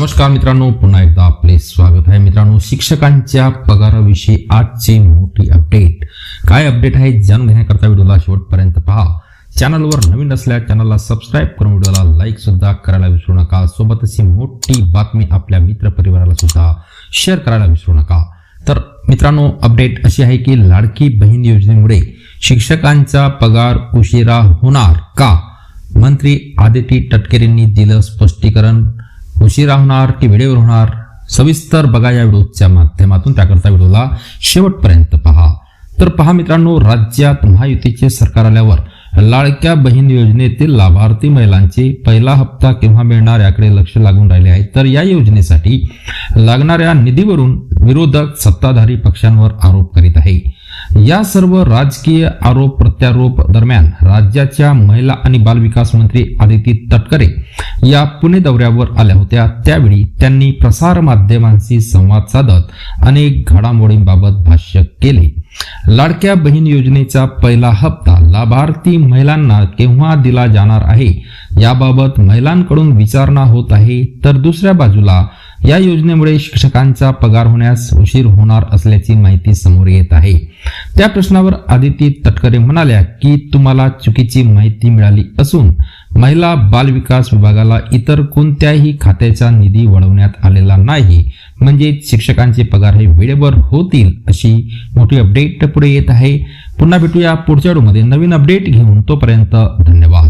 नमस्कार मित्रांनो पुन्हा एकदा आपले स्वागत आहे. मित्रांनो शिक्षकांच्या पगाराविषयी आजची मोठी अपडेट काय अपडेट आहे जाणून घेण्याकरता व्हिडिओला शेवटपर्यंत पहा. चॅनलवर नवीन असल्या चॅनलला सबस्क्राईब करून व्हिडिओला लाईक सुद्धा करायला विसरू नका. सोबतच ही मोठी बातमी आपल्या मित्रपरिवाराला सुद्धा शेअर करायला विसरू नका. तर मित्रांनो अपडेट अशी आहे की लाडकी बहीण योजनेमुळे शिक्षकांचा पगार उशिरा होणार का? मंत्री आदिती तटकरेंनी दिलं स्पष्टीकरण. उशिरा होणार की वेळेवर होणार? सविस्तर बघा या व्हिडिओच्या माध्यमातून. त्याकरता व्हिडिओला शेवटपर्यंत पहा. तर पहा मित्रांनो राज्यात महायुतीचे सरकार आल्यावर लाडक्या बहीण योजनेतील लाभार्थी महिलांचे पहिला हप्ता केव्हा मिळणार याकडे लक्ष लागून राहिले आहे. तर या योजनेसाठी लागणाऱ्या निधीवरून विरोधक सत्ताधारी पक्षांवर आरोप करीत आहे. या सर्व राजकीय आरोप प्रत्यारोप दरम्यान राज्याच्या महिला आणि बालविकास मंत्री आदिती तटकरे या पुणे दौऱ्यावर आल्या होत्या. त्यावेळी त्यांनी प्रसार माध्यमांशी संवाद साधत अनेक घडामोडींबाबत भाष्य केले. लाडक्या बहीण योजनेचा पहिला हप्ता लाभार्थी महिलांना केव्हा दिला जाणार आहे? याबाबत महिलांकडून विचारणा होत आहे. तर दुसऱ्या बाजूला या योजनेमुळे शिक्षकांचा पगार होण्यास उशीर होणार असल्याची माहिती समोर येत आहे. त्या प्रश्नावर आदिती तटकरे म्हणाल्या की तुम्हाला चुकीची माहिती मिळाली असून महिला बालविकास विभागाला इतर कोणत्याही खात्याचा निधी वळवण्यात आलेला नाही. म्हणजे शिक्षकांचे पगार हे वेळेवर होतील अशी मोठी अपडेट पुढे येत आहे. पुन्हा भेटूया पुढच्या व्हिडिओमध्ये नवीन अपडेट घेऊन तोपर्यंत धन्यवाद.